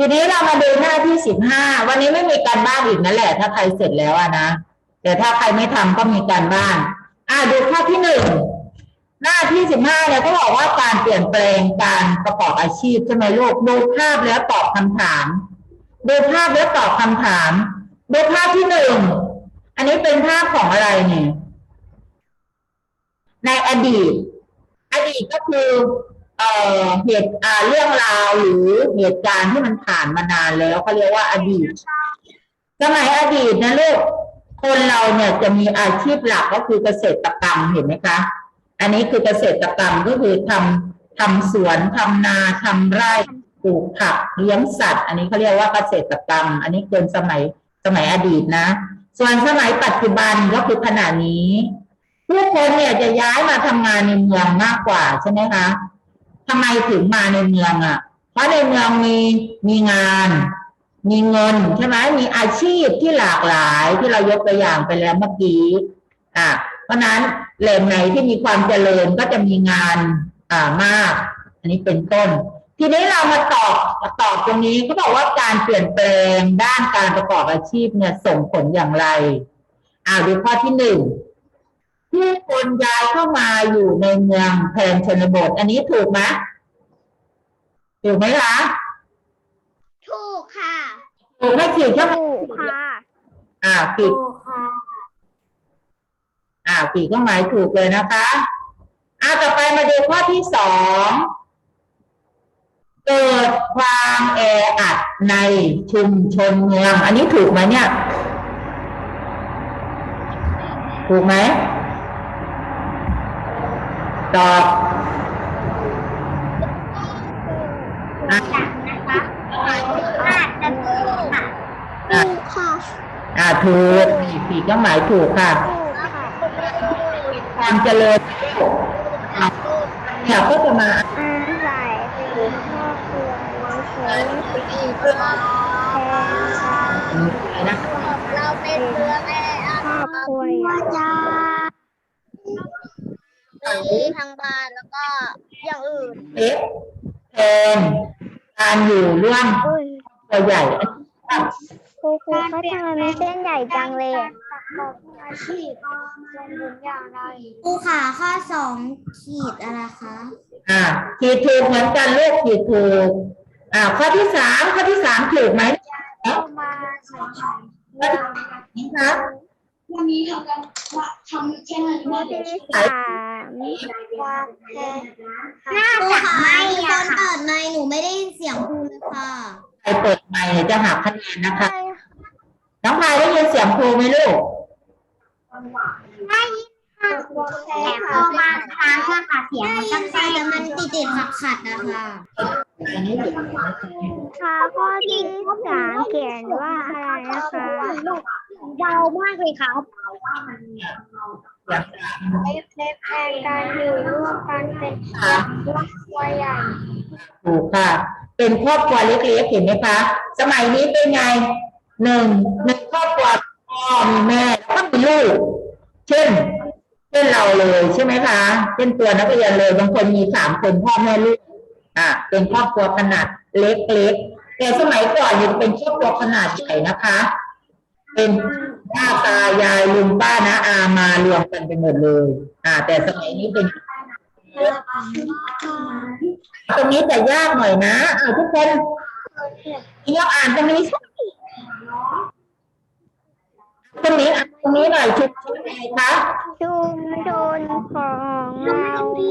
ทีนี้เรามาดูหน้าที่สิบห้าวันนี้ไม่มีการบ้านอีกนั่นแหละ ถ้าใครเสร็จแล้วอะนะแต่ถ้าใครไม่ทำก็มีการบ้าน อ่าดูข้อที่หนึ่งหน้าที่สิบห้าเนี่ยก็บอกว่าการเปลี่ยนแปลงการประกอบอาชีพใช่ไหมลูกดูภาพแล้วตอบคำถามดูภาพแล้วตอบคำถามดูภาพที่หนึ่งอันนี้เป็นภาพของอะไรเนี่ยในอดีต อดีตก็คือ เอ่อเหตุอ่าเรื่องราวหรือเหตุการณ์ที่มันผ่านมานานแล้วเขาเรียกว่าอดีตสมัยอดีตนะลูกคนเราเนี่ยจะมีอาชีพหลักก็คือเกษตรกรรมเห็นไหมคะ อันนี้คือเกษตรกรรมก็คือทำทำสวนทำนาทำไร่ปลูกผักเลี้ยงสัตว์ อันนี้เขาเรียกว่าเกษตรกรรม อันนี้เป็นสมัยสมัยอดีตนะ ส่วนสมัยปัจจุบันก็คือขณะนี้ผู้คนเนี่ยจะย้ายมาทำงานในเมืองมากกว่าใช่ไหมคะ ทำไมถึงมาในเมืองอะ เพราะในเมืองมีมีงาน มีเงินใช่ไหมมีอาชีพที่หลากหลายที่เรายกตัวอย่างไปแล้วเมื่อกี้อะเพราะนั้นแหล่งไหนที่มีความเจริญก็จะมีงานอ่ามาก อันนี้เป็นต้น ทีนี้เรามาตอบมาตอบตรงนี้เขาบอกว่าการเปลี่ยนแปลงด้านการประกอบอาชีพเนี่ยส่งผลอย่างไรอ่าดูข้อที่หนึ่ง ผู้คนย้ายเข้ามาอยู่ในเมืองแทนชนบท อันนี้ถูกไหมถูกไหมคะถูกค่ะถูกไม่ขีดก็ถูกค่ะอ่าขีดถูกค่ะอ่าขีดก็หมายถูกเลยนะคะอ่าต่อไปมาดูข้อที่สองเกิดความแออัดในชุมชนเมือง อันนี้ถูกไหมเนี่ย ถูกไหม ตอบอะนะคะอาจจะถูกค่ะอะถูกค่ะอ่าถูกขีดขีดก็หมายถูกค่ะถูกค่ะ ความเจริญเนี่ยก็จะมาอาศัยเป็นครอบครัวใช้ชีวิตแทนค่ะนะเราเป็นเรือแม่ครอบครัว จ้ามีทางบ้านแล้วก็อย่างอื่นเอ๊ะแทนการอยู่ร่วมตัวใหญ่ครูครูเขาทำไมมันเส้นใหญ่จังเลยอาชีพเป็นผลอย่างไรครูขาข้อสองขีดอะไรคะอ่าขีดถูกเหมือนกันลูกขีดถูกอ่าข้อที่สามข้อที่สามถูกไหมเอามาใส่นี่ครับ วันนี้ทำกันว่าทำแค่นั้นข้อที่สามความแพ้น่าครูจะขาไม่มีคอะนเปิดไมค์หนูไม่ได้ยินเสียงครูเลยค่ะใครเปิดไมค์เนี่ยจะหักคะแนนนะคะ น้องพายได้ยินเสียงครูไหมลูก แต่พอมาค้างก็ขาดเสียงมันก็ใช่แต่มันติดติดขัดขัดๆนะคะอันนี้อยู่ค่ะข้อที่สามเขียนว่าอะไรนะคะเบามากเลยครับเล็บเล็บแทนการอยู่ร่วมกันเป็นครอบครัวใหญ่ถูกค่ะ เป็นครอบครัวเล็กๆเห็นไหมคะสมัยนี้เป็นไงหนึ่งหนึ่งครอบครัวพ่อมีแม่แล้วก็มีลูก เช่น เช่นเราเลยใช่ไหมคะเช่นตัวนักเรียนเลยบางคนมีสามคนพ่อแม่ลูกอะเป็นครอบครัวขนาดเล็กๆแต่สมัยก่อนเนี่ยเป็นครอบครัวขนาดใหญ่นะคะ เป็นป้าตายายลุงป้านะอามารวมกันไปหมดเลย อ่า แต่สมัยนี้เป็นตรงนี้จะยากหน่อยนะอ่าทุกคนเราอ่านตรงนี้ ตรงนี้อ่านตรงนี้หน่อยชุดชุดอะไรคะชุมชนของเรามี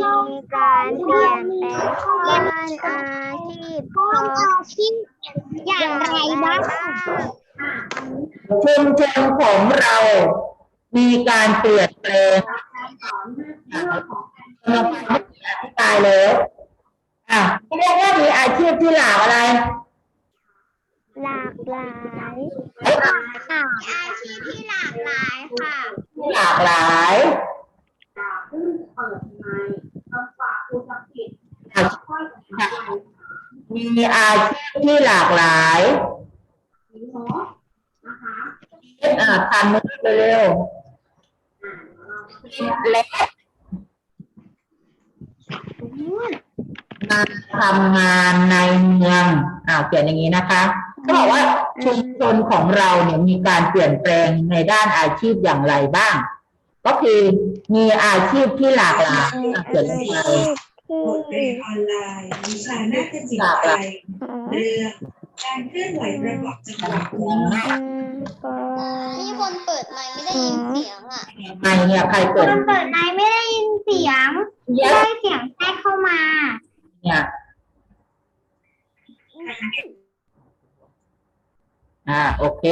การเปลี่ยนแปลงด้านอาชีพของอย่างไรบ้างชุมชนของเรา มีการเปลี่ยนแปลงเราอธิบายแล้วอะเรียกว่ามีอาชีพที่หลากอะไร หลากหลายเอ้ยอาชีพที่หลากหลายค่ะหลากหลายมีอาชีพที่หลากหลายอ่าทันมือเร็วๆและมาทำงานในเมือง อ่าเขียนอย่างนี้นะคะ เขาบอกว่าชุมชนของเราเนี่ยมีการเปลี่ยนแปลงในด้านอาชีพอย่างไรบ้าง ก็คือมีอาชีพที่หลากหลายอะเขียนลงไปบทเรียนออนไลน์วิชานาฏศิลป์ไทยเรื่องการเคลื่อนไหวระบบจังหวะนี้มีคนเปิดไมค์ไม่ได้ยินเสียงอะไงเนี่ยใครเปิดคนเปิดไมค์ไม่ได้ยินเสียงเยไม่อะได้เสียงแทรกเข้ามา เนี่ย อ่าโอเค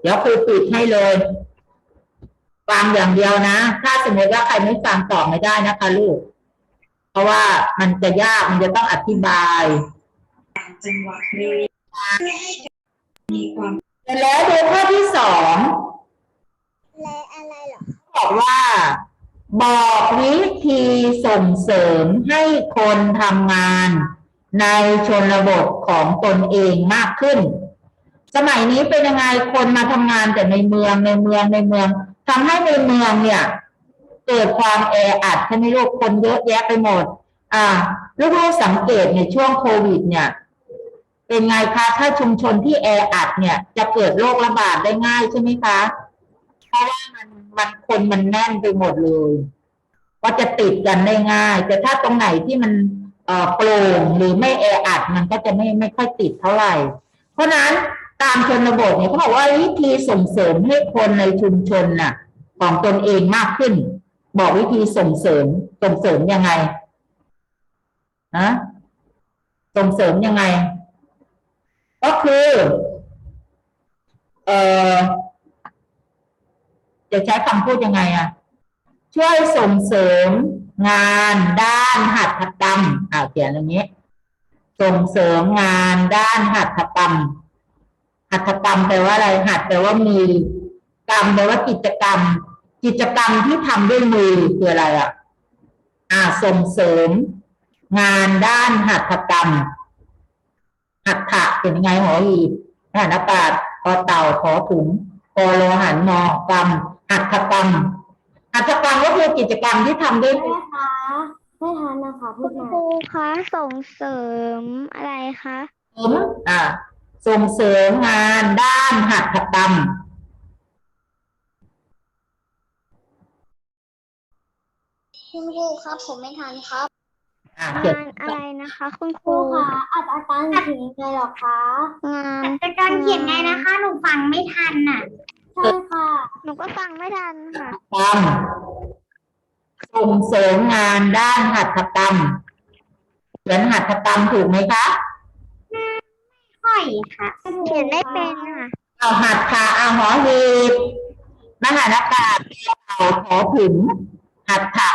เดี๋ยวครูปิดให้เลยฟังอย่างเดียวนะ ถ้าสมมติว่าใครไม่ฟังตอบไม่ได้นะคะ ลูก เพราะว่ามันจะยากมันจะต้องอธิบายจังหวะเพลงเพื่อให้มีความเสร็จแล้วดูข้อที่สองและอะไรหรอบอกว่าบอกวิธีส่งเสริมให้คนทำงานในชนบทของตนเองมากขึ้น สมัยนี้เป็นยังไงคนมาทำงานแต่ในเมืองในเมืองในเมืองทำให้ในเมืองเนี่ย เกิดความแออัดใช่ไหมลูกคนเยอะแยะไปหมด อ่าลูกๆสังเกตในช่วงโควิด เนี่ย เป็นไงคะถ้าชุมชนที่แออัดเนี่ย จะเกิดโรคระบาดได้ง่ายใช่ไหมคะเพราะว่ามันมันคนมันแน่นไปหมดเลยก็จะติดกันได้ง่าย แต่ถ้าตรงไหนที่มันเอ่อโปร่งหรือไม่แออัดมันก็จะไม่ไม่ค่อยติดเท่าไหร่ เพราะนั้น ตามชนบทเนี่ยเขาบอกว่าวิธีส่งเสริมให้คนในชุมชนน่ะ ของตนเองมากขึ้น บอกวิธีส่งเสริมส่งเสริมยังไงนะส่งเสริมยังไง ก็คือเออจะใช้คำพูดยังไงอะช่วยส่งเสริมงานด้านหัตถกรรมอ่าเขียนอย่างนี้ ส่งเสริมงานด้านหัตถกรรม หัตถกรรมแปลว่าอะไรหัตแปลว่ามือกรรมแปลว่ากิจกรรม กิจกรรมที่ทำด้วยมือคืออะไรอะอ่าส่งเสริม งานด้านหัตถกรรม หัตถะเป็นยังไงหอหีบหันอากาศพอเต่าขอถุงกอโลหันมอกรรมหัตถกรรมหัตถกรรมก็คือกิจกรรมที่ทำด้วยมือไม่ทันนะคะพูคุดณมาครูคะส่งเสริมอะไรคะเสริมอ่า ส่งเสริมงานด้านหัตถกรรม คุณครูครับ ผมไม่ทันครับอ่าเขียนงานอะไรนะคะ คุณคครูรูคะอัดอาการถึงยังไงหรอคะงานแต่การเขียนไงนะคะ หนูฟังไม่ทันน่ะใช่ค่ะ หนูก็ฟังไม่ทันค่ะกรรมส่งเสริมงานด้านหัตถกรรมเขียนหัตถกรรมถูกไหมคะ ค่อยค่ะเขียนได้เป็นค่ะเอาหัตถะเอาหอหีบมหานากาศเอาขอถึงหัตถะ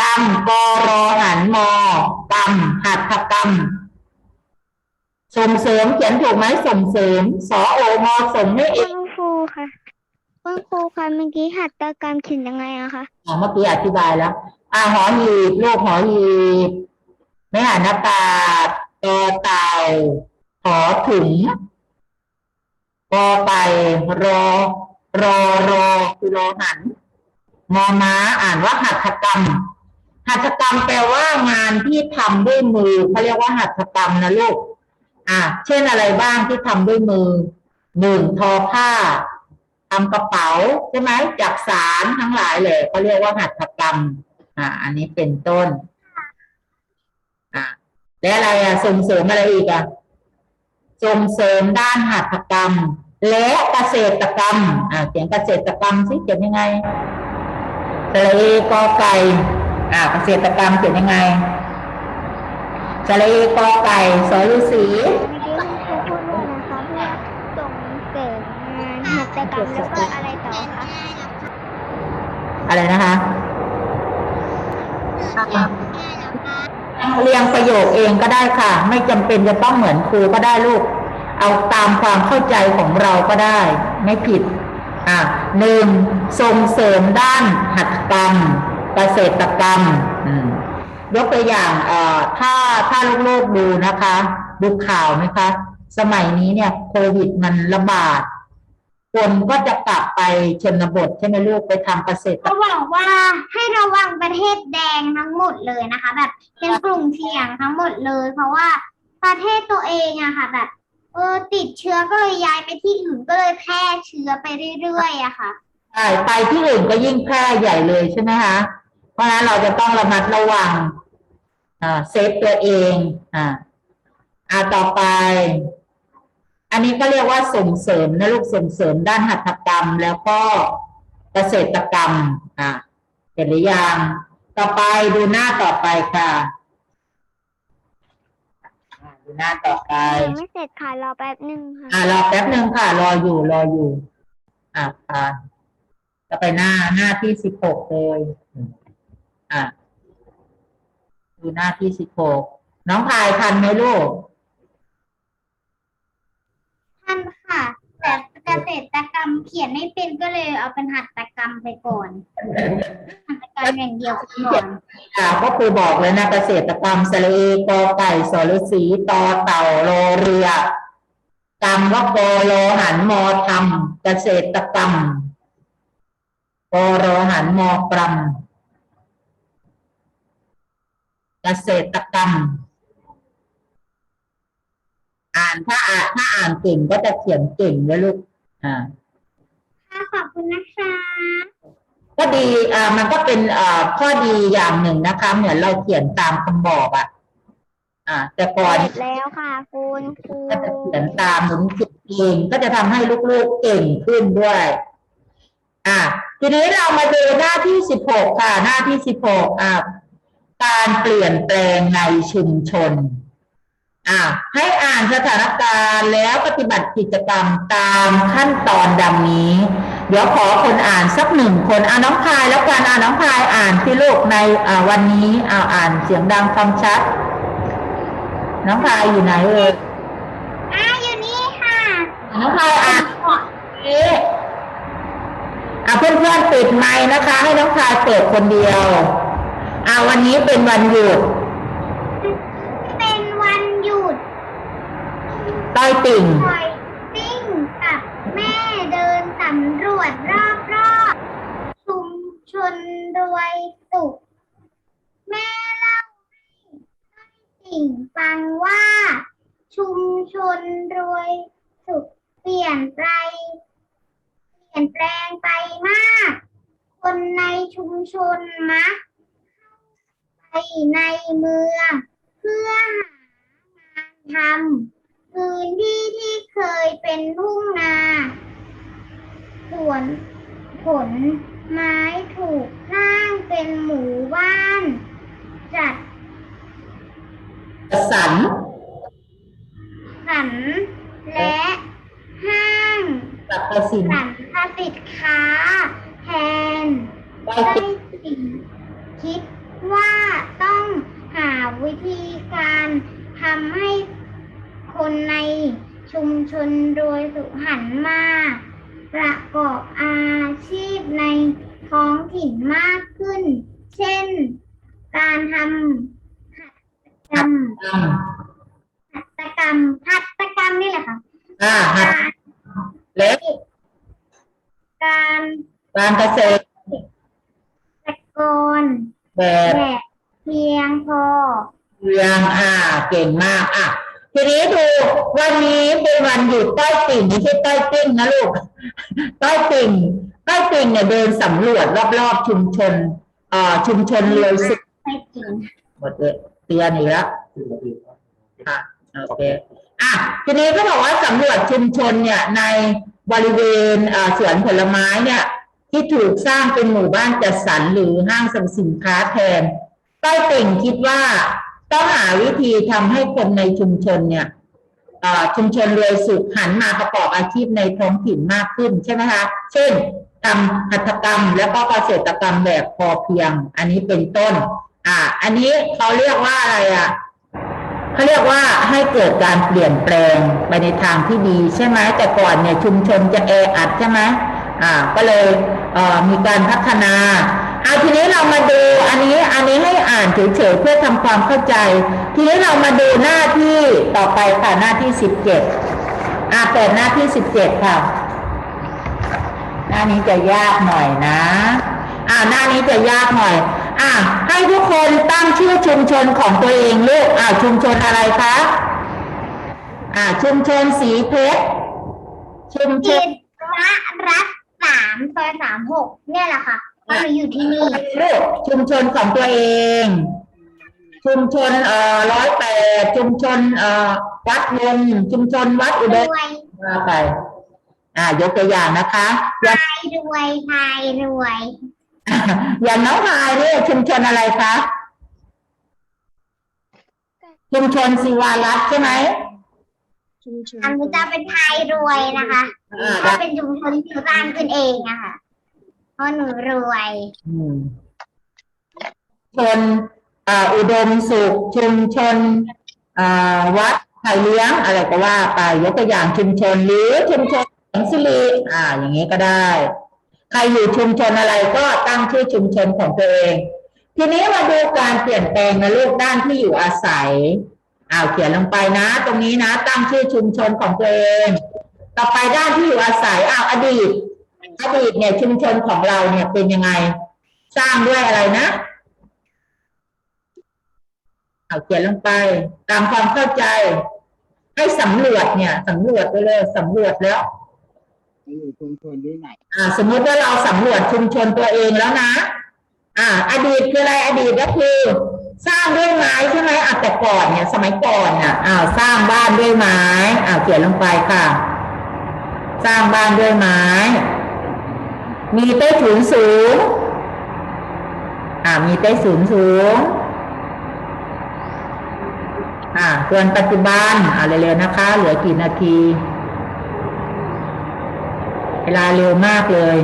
กรรมกรอหันมอกรรมหัตถกรรมส่งเสริมเขียนถูกไหมส่งเสริมสอโอมอส่งให้เอคุงณครูค่ะคุณครูคะเมื่อกี้หัตถกรรมเขียนยังไงอะคะอ่าเมื่อกี้อธิบายแล้วอ่าหอหีบลูกหอหีบไม่หันอากาศ ตอเต่าหอถึงกอไก่รอ รอรอคือรอหันมอม้าอ่านว่าหัตถกรรม หัตถกรรมแปลว่างานที่ทำด้วยมือเขาเรียกว่าหัตถกรรมนะลูก อ่าเช่นอะไรบ้างที่ทำด้วยมือหนึ่งทอผ้าทำกระเป๋าใช่ไหมจักสารทั้งหลายเลยเขาเรียกว่าหัตถกรรม อ่า อันนี้เป็นต้น และอะไรอะส่งเสริมอะไรอีกอะส่งเสริมด้านหัตถกรรม และเกษตรกรรมอ่าเขียนเกษตรกรรมสิเขียนยังไงสระเอกอไก่อ่าเกษตรกรรมเขียนยังไงสระเอกอไก่สอฤาษีเมื่อกี้คุณครูพูดว่านะคะเพื่อส่งเสริมงานหัตถกรรมแล้วก็อะไรต่อคะอะไรนะคะ เรียงประโยคเองก็ได้ค่ะ ไม่จำเป็นจะต้องเหมือนครูก็ได้ลูก เอาตามความเข้าใจของเราก็ได้ ไม่ผิด อะหนึ่งส่งเสริมด้านหัตถกรรมเกษตรกรรมอืมยกตัวอย่างเอ่อถ้าถ้าลูกๆดูนะคะ ดูข่าวไหมคะ สมัยนี้เนี่ยโควิดมันระบาด คนก็จะกลับไปชนบทใช่ไหมลูกไปทำเกษตรเขาบอกว่าให้ระวังประเทศแดงทั้งหมดเลยนะคะ แบบเป็นกลุ่มเสี่ยงทั้งหมดเลย เพราะว่าประเทศตัวเองอะค่ะ แบบเออติดเชื้อก็เลยย้ายไปที่อื่นก็เลยแพร่เชื้อไปเรื่อยๆอะค่ะใช่ไปที่อื่นก็ยิ่งแพร่ใหญ่เลยใช่ไหมคะเพราะฉะนั้นเราจะต้องระมัดระวังอ่าเซฟตัวเองอ่าอ่าต่อไป อันนี้ก็เรียกว่าส่งเสริมนะลูกส่งเสริมด้านหัตถกรรม แล้วก็เกษตรกรรมอ่าเห็นหรือยังต่อไปดูหน้าต่อไปค่ะอ่าดูหน้าต่อไปยังไม่เสร็จค่ะรอแป๊บหนึ่งค่ะอ่ารอแป๊บหนึ่งค่ะ รออยู่รออยู่อ่าค่ะจะไปหน้าหน้าที่สิบหกเลยอ่าดูหน้าที่สิบหกน้องพายทันไหมลูก ท่านค่ะ แต่เกษตรกรรมเขียนไม่เป็นก็เลยเอาเป็นหัตถกรรมไปก่อนหัตถกรรมอย่างเดียวไปก่อนอ่าก็คือบอกเลยนะเกษตรกรรมสระเอกอไก่สรสีตอเต่ารอเรือ กรรมว่ากอรหันมอทำเกษตรกรรมกอรหันมอกรรมเกษตรกรรม อ่าน ถ้าอ่านถ้าอ่านเก่งก็จะเขียนเก่งนะลูกอ่าค่ะขอบคุณนะคะ ก็ดีอ่ามันก็เป็นอ่าข้อดีอย่างหนึ่งนะคะ เหมือนเราเขียนตามคำบอกอะ อ่า แต่ก่อนเสร็จแล้วค่ะ คุณครูก็จะเขียนตามหมุนเขียนเองก็จะทำให้ลูกๆเก่งขึ้นด้วย อ่าทีนี้เรามาดูหน้าที่สิบหกค่ะ หน้าที่สิบหกอ่าการเปลี่ยนแปลงในชุมชน อ่าให้อ่านสถานการณ์แล้วปฏิบัติกิจกรรมตามขั้นตอนดังนี้ เดี๋ยวขอคนอ่านสักหนึ่งคนอ่าน้องพายแล้วกันอ่าน้องพายอ่านที่ลูกในอ่าวันนี้อ่าอ่านเสียงดังฟังชัด น้องพายอยู่ไหนเอ่ยอ่าอยู่นี่ค่ะน้องพายอ่านเอ๊ะอะเพื่อนๆปิดไมค์นะคะ ให้น้องพายเปิดคนเดียวอ่าวันนี้เป็นวันหยุด เป็นวันหยุด ต้อยติ่งปล่อยซิ่งกับแม่เดินสำรวจรอบๆชุมชนรวยสุข แม่เล่าให้สิ่งฟังว่า ชุมชนรวยสุขเปลี่ยนไปเปลี่ยนแปลงไปมาก คนในชุมชนมักเข้าไปในเมือง เพื่อหางานทำ พื้นที่ที่เคยเป็นทุ่งนาสวนผลไม้ถูกสร้างเป็นหมู่บ้าน จัดสันสรรและห้างกับประสินสรรพสินค้า แทนต้อยได้ติ่งสิ่งคิดว่าต้องหาวิธีการทำให้ คนในชุมชนโดยสุหันมาประกอบอาชีพในท้องถิ่นมากขึ้น เช่น การทำหัตถกรรมอ่าหัตถกรรมหัตถกรรมนี่แหละค่ะอ่าหัดการและการการเกษตรตะกรแบบแบบเพียงพอเรียงอ่าเก่งมากอะ ทีนี้ดูวันนี้เป็นวันหยุดต้อยติ่งไม่ใช่ต้อยติ้งนะลูกต้อยติ่งต้อยติ่งเนี่ยเดินสำรวจรอบๆชุมชนอ่อชุมชนเลยสุดไม่จริงหมดเลยเตือนอีกแล้วค่ะโอเคอะทีนี้ก็บอกว่าสำรวจชุมชนเนี่ยในบริเวณอ่อสวนผลไม้เนี่ย ที่ถูกสร้างเป็นหมู่บ้านจัดสรรหรือห้างสรรพสินค้าแทนต้อยติ่งคิดว่า ต้องหาวิธีทำให้คนในชุมชนเนี่ยชุมชนรวยสุขหันมาประกอบอาชีพในท้องถิ่นมากขึ้นใช่ไหมคะ เช่นทำหัตถกรรม แล้วก็เกษตรกรรมแบบพอเพียง อันนี้เป็นต้น อ่า อันนี้เขาเรียกว่าอะไรอะเขาเรียกว่าให้เกิดการเปลี่ยนแปลงไปในทางที่ดีใช่ไหมแต่ก่อนเนี่ยชุมชนจะแออัดใช่ไหมอ่า ก็เลยเมีการพัฒนา เอาทีนี้เรามาดูอันนี้อันนี้ให้อ่านเฉยๆเพื่อทำความเข้าใจ ทีนี้เรามาดูหน้าที่ต่อไปค่ะหน้าที่สิบเจ็ดอ่าเปิดหน้าที่สิบเจ็ดค่ะ หน้านี้จะยากหน่อยนะอ่าหน้านี้จะยากหน่อย อ่าให้ทุกคนตั้งชื่อชุมชนของตัวเองลูกอ่าชุมชนอะไรคะอ่าชุมชนสีเพชรชุมชจินตรรัตน์สามซอยสามหกเนี่ยแหละค่ะ เพราะหนูอยู่ที่นี่ลูกชุมชนของตัวเอง ชุมชนเอ่อร้อยแปดชุมชนเอ่อวัดนนท์ชุมชนวัดอุรดมวยว่าไป อ่ายกตัวอย่างนะคะอย่างไทยรวยไทยรวยอย่างน้องพายเนี่ยชุมชนอะไรคะชุมชนศิวารัตน์ใช่ไหมอันนี้จะเป็นไทยรวยนะคะ อ่าก็ได้เป็นชุมชนที่หนูสร้างขึ้นเองอะค่ะ เพราะหนูรวยอืมชนอ่าอุดมสุขชุมชนอ่าวัดไผ่เลี้ยงอะไรก็ว่าไปยกตัวอย่างชุมชนหรือชุมชนแสงสิริอ่า อย่างนี้ก็ได้ ใครอยู่ชุมชนอะไรก็ตั้งชื่อชุมชนของตัวเอง ทีนี้มาดูการเปลี่ยนแปลงในลูกด้านที่อยู่อาศัยอ้าวเขียนลงไปนะ ตรงนี้นะ ตั้งชื่อชุมชนของตัวเอง ต่อไปด้านที่อยู่อาศัยอ้าวอดีต อดีตเนี่ยชุมชนของเราเนี่ยเป็นยังไง สร้างด้วยอะไรนะเอาเขียนลงไป ตามความเข้าใจ ให้สำรวจเนี่ยสำรวจไปเลยสำรวจแล้วอยู่ชุมชนที่ไหนอ่า สมมุติว่าเราสำรวจชุมชนตัวเองแล้วนะ อ่า อดีตคืออะไรอดีตก็คือ สร้างด้วยไม้ใช่ไหมอะแต่ก่อนเนี่ย สมัยก่อนน่ะอ้าวสร้างบ้านด้วยไม้อ้าวเขียนลงไปค่ะ สร้างบ้านด้วยไม้ มีใต้ถุนสูง อ่า มีใต้ถุนสูง อ่าส่วนปัจจุบัน อ่าเร็วๆนะคะ เหลือกี่นาที เวลาเร็วมากเลย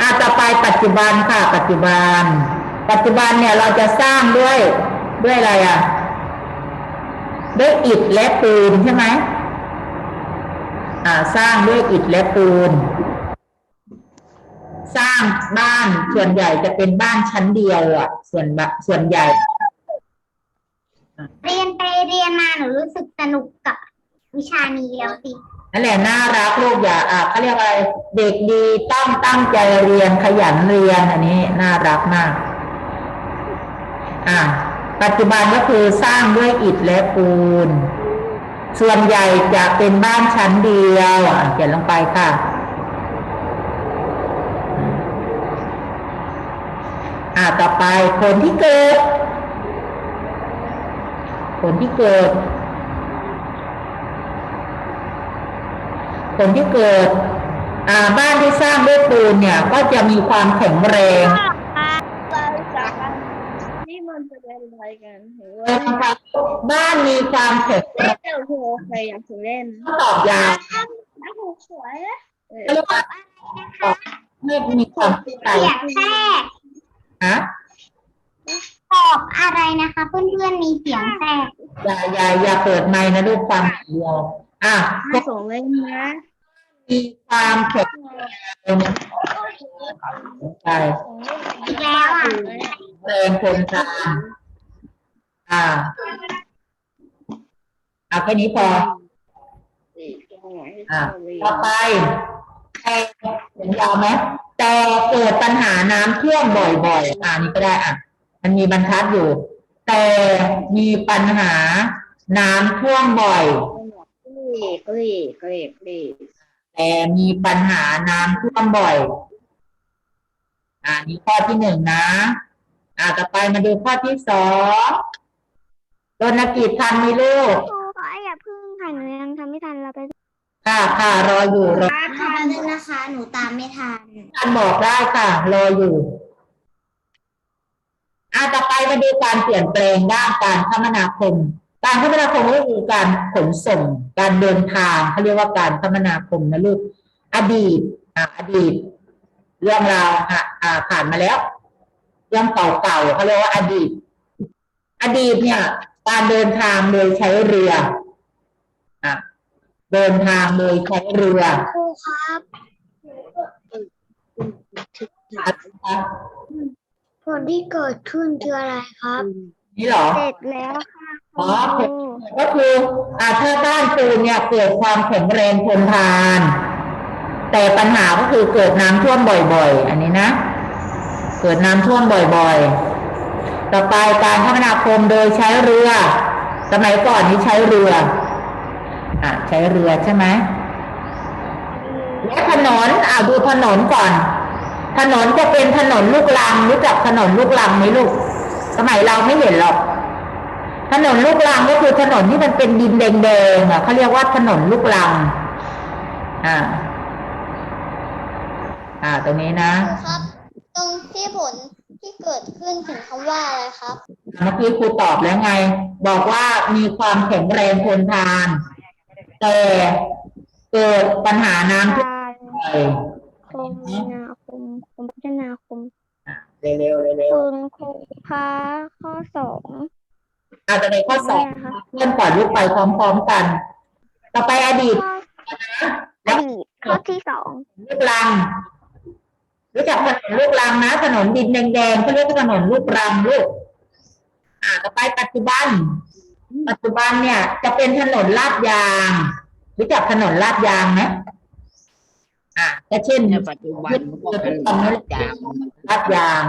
อ่าต่อไปปัจจุบันค่ะ ปัจจุบัน ปัจจุบันเนี่ยเราจะสร้างด้วยด้วยอะไรอะ ด้วยอิฐและปูนใช่ไหมอ่า สร้างด้วยอิฐและปูน สร้างบ้านส่วนใหญ่จะเป็นบ้านชั้นเดียวอะ ส่วนบะส่วนใหญ่ เรียนไปเรียนมาหนูรู้สึกสนุกกับวิชานี้แล้วสิ นั่นแหละน่ารักลูกอย่าอะเขาเรียกว่าอะไรเด็กดีต้องตั้งใจเรียนขยันเรียนอันนี้น่ารักมาก อะปัจจุบันก็คือสร้างด้วยอิฐและปูน ส่วนใหญ่จะเป็นบ้านชั้นเดียวอะเขียนลงไปค่ะ อ่าต่อไปผลที่เกิด ผลที่เกิด ผลที่เกิด อ่าบ้านที่สร้างด้วยปูนเนี่ย ก็จะมีความแข็งแรงนี่มันจะเป็นอะไรกันหรือเออนะคะบ้านมีความแข็งแรงเจ้าโทรใครอยากเล่นตอบยาวน้าถูสวยนะก็เรียกว่าไม่มีความเข้าใจเสียงแท รกฮะตอบอะไรนะคะ เพื่อนๆมีเสียงแทรกอย่าอย่าอย่าเปิดไมค์นะลูกฟังเดียวอะมาส่งเล่นนะมีความแข็งแรงใจอีกแล้วอะแรงทนทานอ่าเอาแค่นี้พออะต่อไป แต่เห็นยาวไหมแต่เกิดปัญหาน้ำท่วมบ่อยๆอ่านี่ก็ได้อะ มันมีบรรทัดอยู่ แต่มีปัญหาน้ำท่วมบ่อยกรีกรีกรีกรีแต่มีปัญหาน้ำท่วมบ่อย อ่านี่ข้อที่หนึ่งนะ อ่าต่อไปมาดูข้อที่สองโดนกิจทันไหมลูก โอ้ยอย่าพึ่งค่ะหนูยังทำไม่ทันเราไป ค่ะค่ะรออยู่รอทานเลยนะคะ หนูตามไม่ทันท่านบอกได้ค่ะ รออยู่อ่าต่อไปมาดูการเปลี่ยนแปลงด้านการคมนาคม การคมนาคมก็คือการขนส่ง การเดินทางเขาเรียกว่าการคมนาคมนะลูก อดีตอ่าอดีต เรื่องราวอะอ่าผ่านมาแล้ว เรื่องเก่าๆเขาเรียกว่าอดีต อดีตเนี่ย การเดินทางโดยใช้เรืออะ เดินทางโดยใช้เรือครูครับอะผลที่เกิดขึ้นคืออะไรครับ นี่เหรอ เสร็จแล้วค่ะอ๋อก็คืออ่าถ้าบ้านปูนเนี่ยเกิดความแข็งแรงทนทาน แต่ปัญหาก็คือเกิดน้ำท่วมบ่อยๆ อันนี้นะ เกิดน้ำท่วมบ่อยๆ ต่อไปการคมนาคมโดยใช้เรือ สมัยก่อนนี้ใช้เรือ อะใช้เรือใช่ไหมและถนนอะดูถนนก่อน ถนนจะเป็นถนนลูกรังรู้จักถนนลูกรังไหมลูก สมัยเราไม่เห็นหรอก ถนนลูกรังก็คือถนนที่มันเป็นดินแดงๆอะเขาเรียกว่าถนนลูกรัง อ่า อ่า ตรงนี้นะครูครับ ตรงที่ผลที่เกิดขึ้นถึงคำว่าอะไรครับเมื่อกี้ครูตอบแล้วไง บอกว่ามีความแข็งแรงทนทาน แต่เกิดปัญหาน้ำท่วมการบ่อยคมนาคมคมพัฒนาคมอะเร็วๆเร็วคุณครูคะข้อสองๆอาจจะในข้อสอบนะคะเพื่อนก่อนลูกไปพร้อมๆกัน ต่อไปอดีต ข้ออดีตข้อที่สองลูกรัง รู้จักถนนลูกรังนะ ถนนดินแดงๆเขาเรียกว่าถนนลูกรังลูก อ่าต่อไปปัจจุบัน ปัจจุบันเนี่ยจะเป็นถนนลาดยางรู้จักถนนลาดยางไหมอ่าก็เช่นในปัจจุบันมันก็เป็นลาดยางมันลาดยาง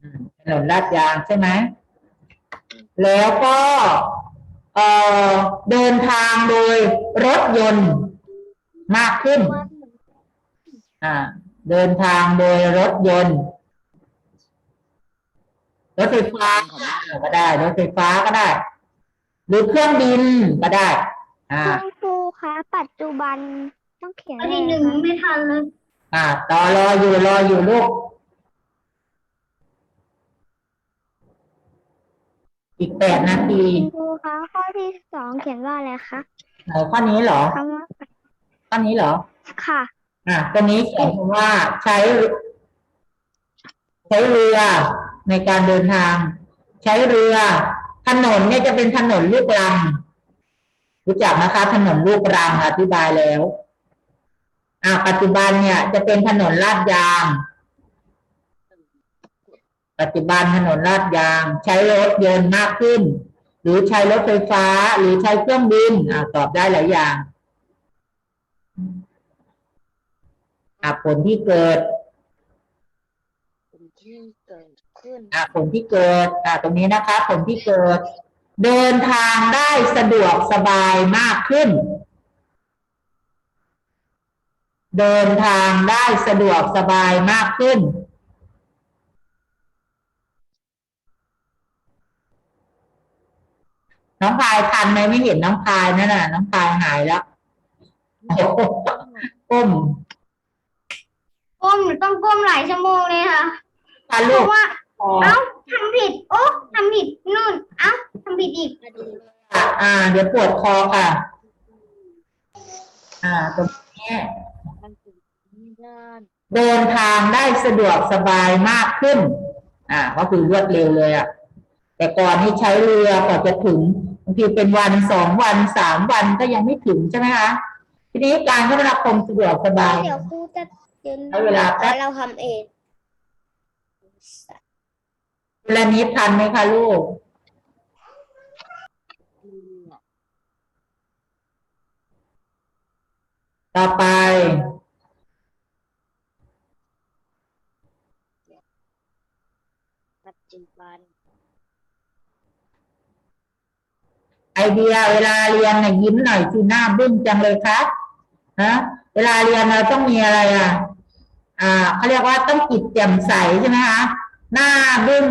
อืมถนนลาดยางใช่ไหมแล้วก็เอ่อเดินทางโดยรถยนต์มากขึ้น อ่า เดินทางโดยรถยนต์ รถไฟฟ้าก็ได้รถไฟฟ้าก็ได้ หรือเครื่องบินก็ได้ อ่าคุณครูคะปัจจุบันต้องเขียนอันที่หนึ่งไม่ทันเลยอ่าต่อรออยู่รออยู่ลูก อีกแปดนาทีคุณครูคะข้อที่สองเขียนว่าอะไรคะไหนข้อนี้เหรอคำว่าข้อนี้เหรอ ค่ะ อะตัวนี้เขียนคำว่าใช้ ใช้เรือ ในการเดินทาง ใช้เรือ ถนนเนี่ยจะเป็นถนนลูกรังรู้จักนะคะ ถนนลูกรังอธิบายแล้วอ่าปัจจุบันเนี่ยจะเป็นถนนลาดยาง ปัจจุบันถนนลาดยาง ใช้รถยนต์มากขึ้น หรือใช้รถไฟฟ้า หรือใช้เครื่องบินอ่าตอบได้หลายอย่างอะผลที่เกิด ที่เกิดขึ้ นอะผลที่เกิดอะตรงนี้นะคะ ผลที่เกิด เดินทางได้สะดวกสบายมากขึ้น เดินทางได้สะดวกสบายมากขึ้นน้องพายทันไหมไม่เห็นน้องพายนั่นน่ะ น้องพายหายแล้วโอ้โหก้มก้มหนูต้องก้มหลายชั่วโมงเลยค่ะทันเพลูกราะว่าอ๋อ เอ้าทำผิด โอ้ทำผิดนู่น เอ้าทำผิดอีกอะอ่า เดี๋ยวปวดคอค่ะ อ่าตรงนี้เดินทางได้สะดวกสบายมากขึ้น อ่า ก็คือรวดเร็วเลยอะ แต่ก่อนนี่ใช้เรือกว่าจะถึงบางทีเป็นวันสองวันสามวันก็ยังไม่ถึงใช่ไหมคะทีนี้การคมนาคมสะดวกสบาย เดี๋ยวครูจะเรียนใช้เวลาแป๊บ เราทำเองเว ลานี้ทันไหมคะลูก ต่อไป ปัจจุบัน ไอเดียเวลาเรียนน่ะยิ้มหน่อยสิหน้าบึ้งจังเลยครับฮะเวลาเรียนเราต้องมีอะไรอะ อ่าเขาเรียกว่าต้องจิตแจ่มใสใช่ไหมคะหน้าบึ้ง